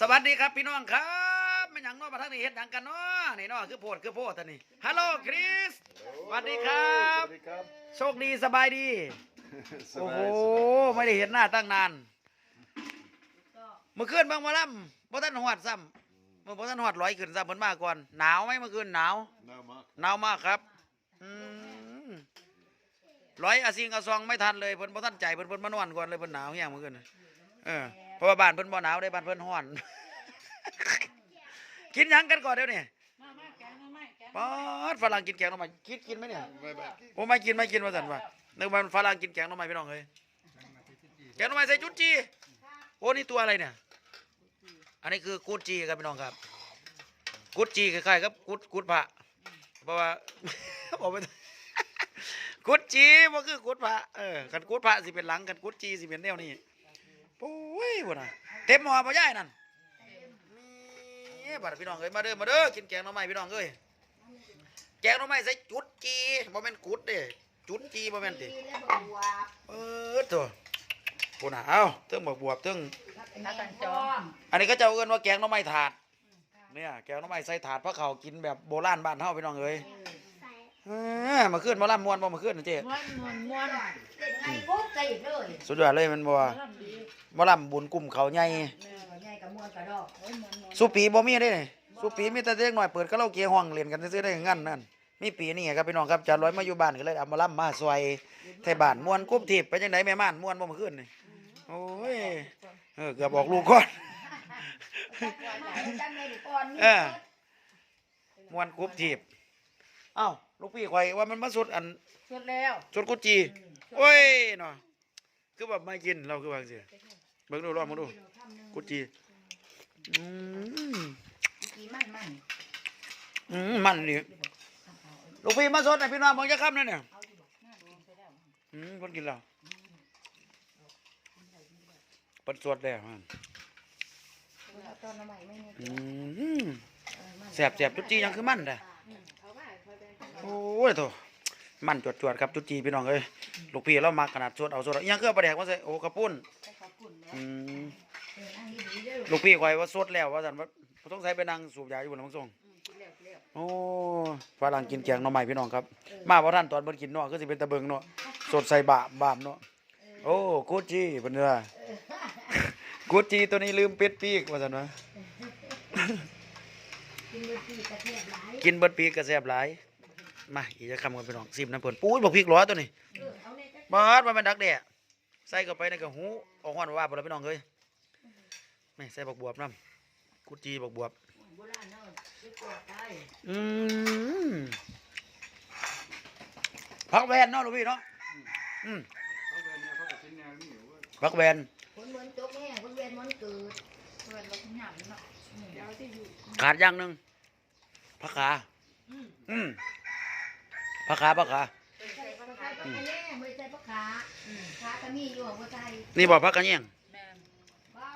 สวัสดีครับพี่น้องครับมันหยังเน้อมาทางนี้เฮ็ดหยังกันเนาะนี่เนาะคือโพดคือโพดท่านนี่ฮัลโหลคริสสวัสดีครับ สวัสดีครับโชคดีสบายดี สโอ้บาโห ยไม่ได้เห็นหน้าตั้งนาน เมื่อคืนบางมาล่ำบ่ทันหอดซ้ำเมื่อบ่ทันหอดร้อยขึ้นซ้ำเพิ่นมาก่อน หนาวไหมเมื่อคืนหนาว หนาวมากหนาวมากครับอืมร้อยอาซิงอาซองไม่ทันเลยเพิ่นบ่ทันใจเพิ่นเพิ่นมานอนก่อนเลยเพิ่นหนาวแฮงเมื่อคืนน่ะเออเพ ราะว่าบ้านเพิ่นบ่หนาวได้บ้านเพิ่นร้อน กินหยังกันก่อนเดี๋ยวนี้ป๊อดฝรั่งกินแกงหน่อไม้คิดกินไหมเนี่ยไม่ไม่โอ้ไม่กินไม่กินว่าสันว่านึกว่ามันฝรั่งกินแกงหน่อไม้พี่น้องเลยแกงหน่อไม้ใส่จุดจีโอ้นี่ตัวอะไรเนี่ย อันนี้คือกูดจีครับพี่น้องครับ กูดจีคล้ายๆครับกูดกูดพระเพราะว่าบอกไปกุดจีมันคือกุดพระเออกันกุดพระสิเป็นหลังกันกุดจีสิเป็นแนวนี้ โอ้ยบ่น่ะเต็มหม้อบ่ย่ายนั่นนี่บัดพี่น้องเอ้ยมาเด้อมาเด้อกินแกงหน่อไม้พี่น้องเอ้ยแกงหน่อไม้ใส่จุดจีบ่แม่นกุดเด้จุดจีบ่แม่นติเออตัวพุ่นน่ะเอ้าเทิงบักบวบเทิงถ้อมอันนี้ก็จะเอิ้นว่าแกงน่อไม้ถาด เนี่ยแกงน่อไม้ใส่ถาดพระเขากินแบบโบราณบ้านเฮาพี่น้องเอ้ย มาขึ้นมาล่ำมวนบ่มาขึ้นนะเจ๊ม้วนม้วนม้วนไอ้ปุ๊บใส่อีกเลยสุดยอดเลยแมันบ่ว่าลำดีมาล่ำบุญกลุ่มเขาใหญ่แม่ก็ใหญ่กับมวนกระดอกโอ้ยม้วนม้วนสุปีบ่มีเด้นี่สุปีมีแต่เด็กน้อยเปิดคาราโอเกะห้องเล่นกันซื่อๆได้งั้นนั่นมีปีนี้ครับพี่น้องครับจานร้อยมาอยู่บ้านก็เลยเอามาล่ำมาซอยไทบ้านม่วนกรุ๊บทิพย์ไปจังไดแม่ม่านม่วนบ่มาขึ้นนี่โอ้ยเออเกือบออกลูกก่อนจังเลยดิก่อนเออม่วนกรุ๊บทิพย์เอ้า ลูกพี่ข่อยว่ามันมาสุดอันสุดแล้วสุดกุจีโอ้ยเนาะคือแบบไม่กินเราคือว่าจังซี่เบิ่งดูลองมาดูกุจีอืมกี่มันมันอืมมันนี่ลูกพี่มาสดให้พี่น้องมองจะค่ำนั่นเนี่ยอืมคนกินแล้วเปิดสวดแล้วมันตอนน้ำใหม่ไม่มีอืมแสบแสบจุดจียังคือมันเด้อ โอ้ยโถมันจวดจวดๆครับจุดจีพี่น้องเอ้ยลูกพี่เรามักขนาดสวดเอาสวดเอาอิหยังคือเอาปลาแดกมาใส่โอ้กระปุ้นอืมนั่งดีๆเด้อลูกพี่คอยว่าสดแล้วว่าสันว่าต้องใช้ไปนั่งสูบยาอยู่บนมังส่งโอ้ฝรั่งกินแกงหน่อไม้พี่น้องครับ มาเพราะท่านตอนเพิ่นกินเนาะก็สิเป็นตะเบิงเนาะสดใส่บาบามเนาะโอ้กูจีเพิ่นว่ากูจีตัวนี้ลืมเป็ดปีกว่าซั่นวะกินเบอร์สี่กระเทียมหลายกินเบิดปีกก็แซ่บหลาย มาอีกจะคำกันพี่น้องซิมน้ำเพิ่นปุ้ยบอกพริกร้อยตัวนี้เออเอาในกระบาดมันเป็นดักแด้ใส่เข้าไปในกระหูออกฮ้อนว่าบ่ล่ะพี่น้องเอ้ยแม่ใส่บักบวบนํกูจีบักบวบโบราณเนาะไปกดได้อืมพักแวนเนาะลูกพี่เนาะอืมเขาเป็นเนี่ยเขาก็กินแนวนี้อยู่เว้ยพักแวนคนเหมือนจกแห้งคนเวียนมันเกิดเปิดเราหยำเนาะเดี๋ยวที่อยู่ขาดอย่างหนึ่งพักขาอืม พักขาพักขาใส่ปลาขาปลาแห้งไม่ใส่ปลาขาขาก็มีอยู่หัวใจนี่บอกพักกันยังแม่นบ้า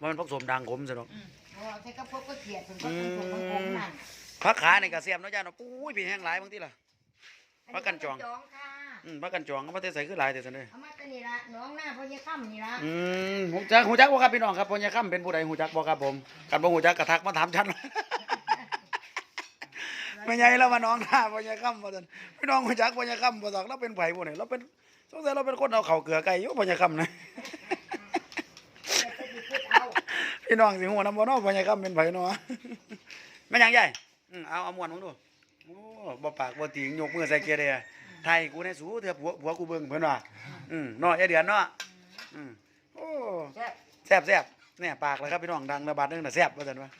มันพักสมดังขมซะเนาะอ๋อใส่กระพกก็เกลียดเป็นก็เป็นผมมันคงนั่นพักขาในกระเสียมเนาะจ้าเนาะปุ้ยพี่แห้งหลายบางทีล่ะพักกันจอง จองค่ะอืมพักกันจองก็มาแต่ใส่คือหลายแต่ซั่นเด้อเอามาแตนี่ละน้องหน้าพ่อเยค่ำนี่ละอืมหูจักหูจักบ่ครับพี่น้องครับพ่อใหญ่ค่ำเป็นผู้ใดหูจักบ่ครับผมกันบ่หูจักก็ทักมาถามฉัน ไม่ใหญ่แล้วมาน้องหน้าพ่อใหญ่ค่ำบ่ซั่นพี่น้องหูจักพ่อใหญ่ค่ำบ่ซักเราเป็นไผผู้ใดเราเป็นสงสัยเราเป็นคนเอาข้าวเกลือไก่อยู่พ่อใหญ่ค่ำนะแต่จะดิคิดเอาพี่น้องสิหัวนำบ่เนาะพ่อใหญ่ค่ำเป็นไผเนาะแม่นหยังใหญ่อืมเอาเอาม่วนมึงดูโอ้บ่ปากบ่ติงยกมือใส่เกียร์เด้อไทยกูในสูเถอะผัวผัวกูเบิ่งเพิ่นว่าอืมเนาะไอ้เดือนเนาะอืมโอ้แซ่บแซ่บแซ่บเนี่ยปากแล้วครับพี่น้องดังระบาดนึงน่ะแซ่บว่าซั่นว่า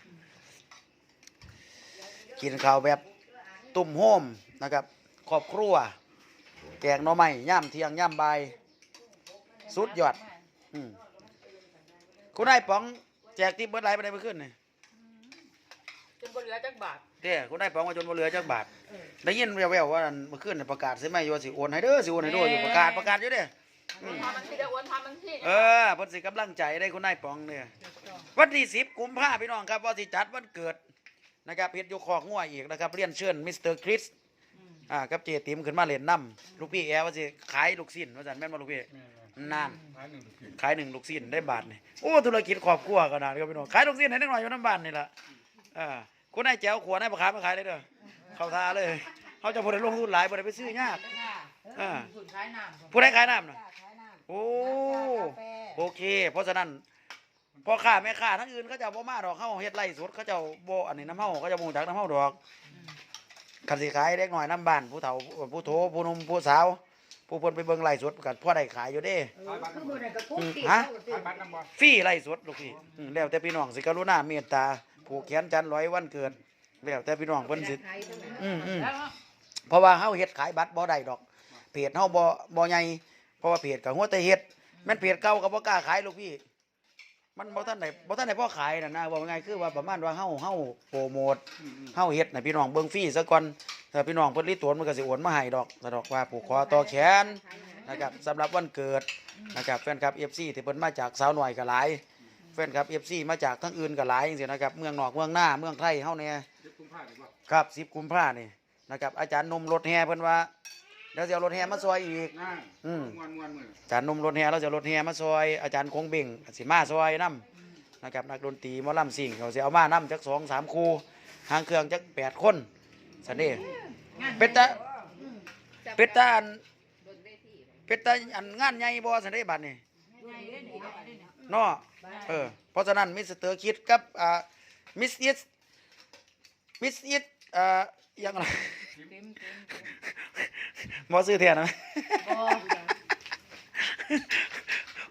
กินข้าวแบบ ตุ่มโฮมนะครับครอบครัว แกงหน่อไม้ย่ำเที่ยงย่ำบ่าย สุดยอด อืมคุณนายป๋องแจกที่เบิดไหลไปได้เมื่อคืนนี่จนบ่เหลือจักบาทเด้คุณนายป๋องว่าจนบ่เหลือจักบาทได้ยินแว่วๆว่าอันเมื่อคืนน่ะประกาศใช่ไหมอยู่ว่าสิโอนให้เด้อสิโอนให้เด้ออยู่ประกาศประกาศอยู่เด้ทำมันที่เดี๋ยวอ้วนทำมันที่เออเพิ่นสิกำลังใจได้คุณนายป๋องเนี่ยวันที่สิบกุมภาพี่น้องครับว่าสิจัดวันเกิด นะครับเฮ็ดอยู่คอกงัวอีกนะครับเรียนเชิญมิสเตอร์คริสอ่ากับเจติมขึ้นมาเล่นน้ำลูกพี่แอร์ว่าสิขายลูกชิ้นว่าซั่นแม่นบ่ลูกพี่นั่นท้ายหนึ่งลูกชิ้นขายหนึ่งลูกชิ้นได้บาทนี่โอ้ธุรกิจครอบครัวขนาดนี้ครับพี่น้องขายลูกชิ้นให้นิดหน่อยอยู่น้ำบ้านนี่แหละอ่าคุณนายแจ๋วขวดนายประคามาขายเลยเด้อเข้าทาเลยเขาจะพูดลงทุนหลายบ่ได้ไปซื้อยากอ่าสุดท้ายน้ำผู้ใดขายน้ำน่ะขายน้ำโอ้กาแฟโอเค เพราะฉะนั้น พ่อค้าแม่ค้าทั้งอื่นเขาเจะบ่มาดอกเฮาเฮ็ดไร่สดเขาเจะบ่อันนี้น้ำเฮาเขาเจะบ่รู้จักน้ำเฮาดอกคันสิขายเด็กน้อยน้ำบ้านผู้เฒ่าผู้โถผู้หนุ่มผู้สาว ผู้เพิ่นไปเบิ่งไร่สดกันพอได้ขายอยู่เด้เออคือมื้อนั้นก็คุกติฮะเขาก็ติขายบัตรน้ำบ่ฟรีไร่สดลูกพี่อืมแล้วแต่พี่น้องสิกรุณาเมตตาผูกแขนจันทร์ร้อยวันเกิดแล้วแต่พี่น้องเพิ่นสิขายทั้งนั้นอืมอืมแล้วเพราะว่าเฮาเฮ็ดขายบัตรบ่ได้ดอกเพจเฮาบ่บ่ใหญ่เพราะว่าเพจก็หัวแต่เฮ็ดแม่นเพจเก่าก็บ่กล้าขายลูกพี่ มันบ่ทันได้บ่ทันได้พอขายน่ะนะว่าง่ายคือว่าประมาณว่าเฮาเฮาโปรโมทอืมอืมเฮาเฮ็ดให้พี่น้องเบิ่งฟรีซะก่อนถ้าพี่น้องเพิ่นรีตวนมันก็สิโอนมาให้ดอกสะดอกว่าผูกคอต่อแขนนะครับสำหรับวันเกิดนะครับแฟนคลับ FC ที่เพิ่นมาจากสาวน้อยก็หลายแฟนคลับ FC มาจากทั้งอื่นก็หลายจังซี่นะครับเมืองนอกเมืองหน้าเมืองไทยเฮาเนี่ยเจ็ดกุมภาพันธ์ดีกว่าครับ10กุมภานี่นะครับอาจารย์หนมรถแห่เพิ่นว่า เดี๋ยวสิเอารถแห่มาซอยอีกน่าอืม มวนมวนมืออาจารย์หนมรถแห่เราจะเอารถแห่มาซอยอาจารย์คงเบ่งสิมาซอยนํนะครับนักดนตรีหมอลำซิ่งเขาสิเอามานํจัก2 3คู่หางเครื่องจัก8คนซั่นเด้เป็ดตาเป็ดตาอันเป็ดตาอันงานใหญ่บ่ซั่นเด้บัดนี้เนาะเออเพราะฉะนั้นมิสเตอร์คิดกับอ่ามิสอิสมิสอิสอ่าอยังไร หมอซื้อเทียนนะ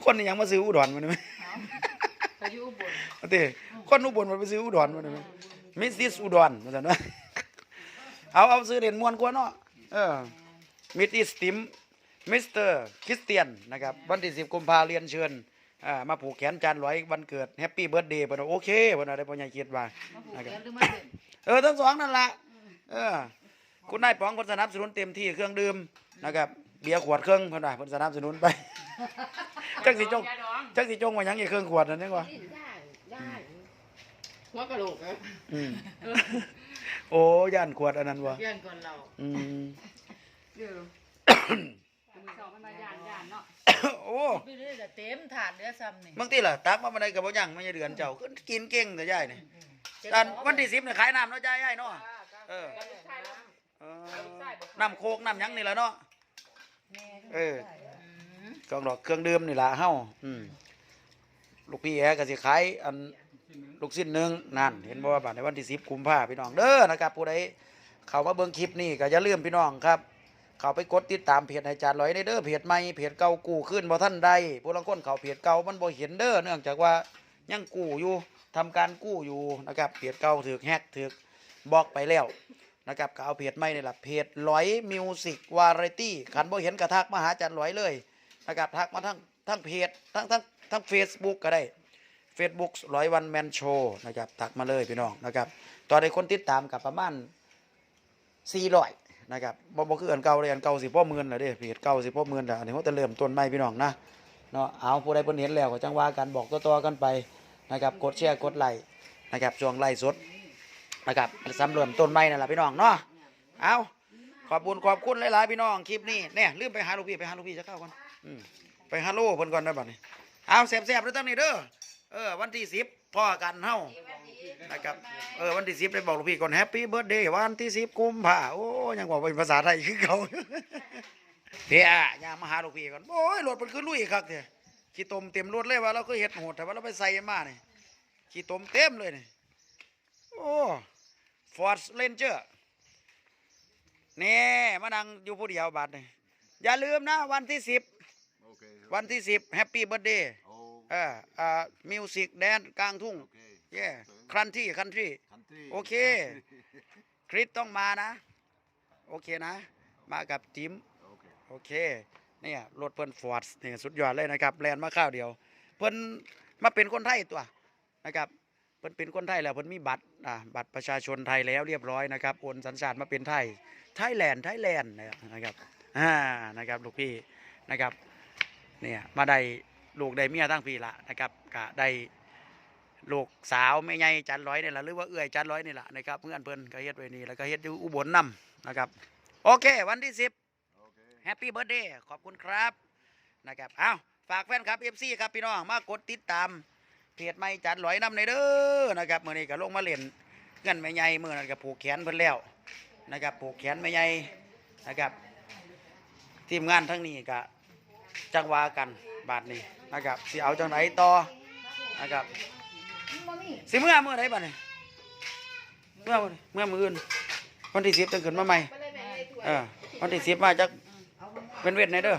คนนี่ยังมาซื้ออุดรมันไหมพายุบนเอาติคนอุบลมันไปซื้ออุดรมันไหมมิสซิสอุดรมันจะนะเอาเอาซื้อเด่นมวนกว่าเนาะเออมิสซิสติมมิสเตอร์คริสเตียนนะครับวันที่สิบกุมภาเรียนเชิญอ่ามาผูกแขนจานร้อยวันเกิดแฮปปี้เบิร์ดเดย์ปนว่าโอเคปนว่าได้พ่อใหญ่คิดว่ามาผูกแขนหรือมาเล่นเออทั้งสองนั่นละเออ คุณนายป๋องคนสนับสนุนเต็มที่เครื่องดื่มนะครับเบียร์ขวดเครื่องเพิ่นว่าเพิ่นสนับสนุนไป จักสิจง ยาดองจักสิจงว่าหยังอีกเครื่องขวดนั่นนี่ว่าได้ได้หัวกระโหลกอะอืมโอ้ย่านขวดอันนั้นวะเพื่อนก่อนเราอืม เดี๋ยวมือสองมันมายานยานเนาะโอ้พี่เรื่อยเต็มถาดเรือซ้ำนี่บางทีล่ะตักมาบ่ได้ก็บ่ยังไม่ใช่เดือนเจ้าคือกินเก่งแต่ยายนี่อันวันที่10นี่ขายน้ำเนาะยายยายเนาะ เออเออน้ำโคกน้ำหยังนี่ล่ะเนาะ แม่เออกองดอกเครื่องดื่มนี่ล่ะเฮาอืมลูกพี่แอก็สิขายอันลูกสิ้นหนึ่งนั่น เห็นบ่ว่าบัดในวันที่สิบกุมภาพี่น้องเด้อนะครับผู้ใดเข้ามาเบิ่งคลิปนี้ก็อย่าลืมพี่น้องครับ เข้าไปกดติดตามเพจอาจารย์ลอยในเด้อเพจใหม่เพจเก่ากู้ขึ้นบ่ทันใดผู้ลางคนเข้าเพจเก่ามันบ่เห็นเด้อเนื่องจากว่ายังกู้อยู่ทำการกู้อยู่นะครับเพจเก่าถูกแฮกถูกบล็อกไปแล้ว นะครับก็เอาเพจใหม่นี่ล่ะเพจลอยมิวสิกวาไรตี้คันบ่เห็นก็ทักมาหาจารย์ลอยเลยนะครับทักมาทั้งทั้งเพจทั้งทั้งทั้ง Facebook ก็ได้ Facebook ร้อยวันแมนโชว์นะครับทักมาเลยพี่น้องนะครับตอนนี้คนติดตามกับประมาณ400นะครับบ่บ่คืออันเก่าเลยอันเก่าสิพ่อมื่นแล้วเด้เพจเก่าสิพ่อมื่นแล้วอันนี้เขาจะเริ่มต้นใหม่พี่น้องนะเนาะเอาผู้ใดเพิ่นเห็นแล้วก็จังว่ากันบอกต่อๆกันไปนะครับกดแชร์กดไลค์นะครับช่วงไลฟ์สด นะครับสำริ่มต้นใหม่นั่นแหละพี่น้องเนาะเอาขอบคุณขอบคุณหลายๆพี่น้องคลิปนี้เนี่ยลืมไปหาลูกพี่ไปหาลูกพี่จะเข้าก่อนอืมไปฮัลโหลเพิ่นก่อนได้บัดนี้เอาแซ่บๆเด้อตั้งนี้เด้อเออวันที่สิบพ่อกันเฮานะครับเออวันที่สิบได้บอกลูกพี่ก่อนแฮปปี้เบิร์ดเดย์วันที่สิบกุมภาโอ้ยังบอกเป็นภาษาไทยคือเขาเพียยามาหาลูกพี่ก่อนโอ้ยรถมันคือลุยคักเถอะขี้ตมเต็มรถเลยว่าเราก็เห็ดโหดแต่ว่าเราไปใส่มาเนี่ยขี้ตมเต็มเลยเนี่ยโอ้ ฟอร์ดเรนเจอร์นี่มานั่งอยู่ผู้เดียวบาดนี่อย่าลืมนะ วันที่สิบโอเควันที่สิบแฮปปี้เบิร์ดเดย์โอ้เอออ่ามิวสิกแดนกลางทุ่งโอเคเย่ครันที่คันทรีคันทรีโอเค คริสต้องมานะ โอเคนะ มากับทีมโอเคโอเคเนี่ยรถเพิ่นฟอร์ดเนี่ยสุดยอดเลยนะครับแลนมาข้าวเดียว เพิ่นมาเป็นคนไทยตัวนะครับ เพิ่นเป็นคนไทยแล้วเพิ่นมีบัตรอ่าบัตรประชาชนไทยแล้วเรียบร้อยนะครับโอนสัญชาติมาเป็นไทยไทยแลนด์ไทยแลนด์นะครับอ่านะครับลูกพี่นะครับเนี่ยมาได้ลูกได้เมียทั้งปีละนะครับก็ได้ลูกสาวแม่ใหญ่จันร้อยนี่แหละหรือว่าเอื้อยจันร้อยนี่แหละนะครับเพื่อนเพิ่นก็เฮ็ดไว้นี่แล้วก็เฮ็ดอยู่อุบลนํนะครับโอเค วันที่สิบแฮปปี้เบิร์ดเดย์ขอบคุณครับนะครับเอ้าฝากแฟนครับ FC ครับพี่น้องมากดติดตาม เพจไม่จัดลอยน้ำในเด้อนะครับมือนี้ก็ลงมาเล่นเงินแม่ใหญ่มือนั้นก็ผูกแขนเพิ่นแล้วนะครับผูกแขนแม่ใหญ่นะครับ ทีมงานทั้งนี้ก็จังหวากันบาทนี้นะครับสิเอาจังไหนต่อนะครับบ่มีสิเมื่อเมื่อไหนบ้านี่เมื่อเมื่อมืออื่นวันที่สิบจังขึ้นมาใหม่เออวันที่สิบมาจากเอาบ่มีเป็นเวทในเด้อ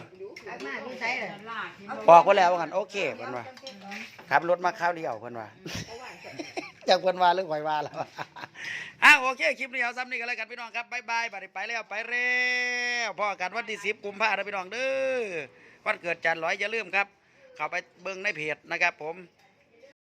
เอามาพี่ใส่เลยลากกินบอกไว้แล้วว่ากันโอเคเพิ่นว่าขับรถมาข้าวเดียวเพิ่นว่าจากเพิ่นว่าหรือข่อยว่าแล้วอะโอเคคลิปนี้เอาซ้ำนี่กันเลยกันพี่น้องครับบ๊ายบายบัดนี้ไปแล้วไปแล้วพอกันวันที่สิบกุมภาพันธ์นะพี่น้องเด้อวันเกิดจันร้อยอย่าลืมครับเข้าไปเบิ่งในเพจนะครับผม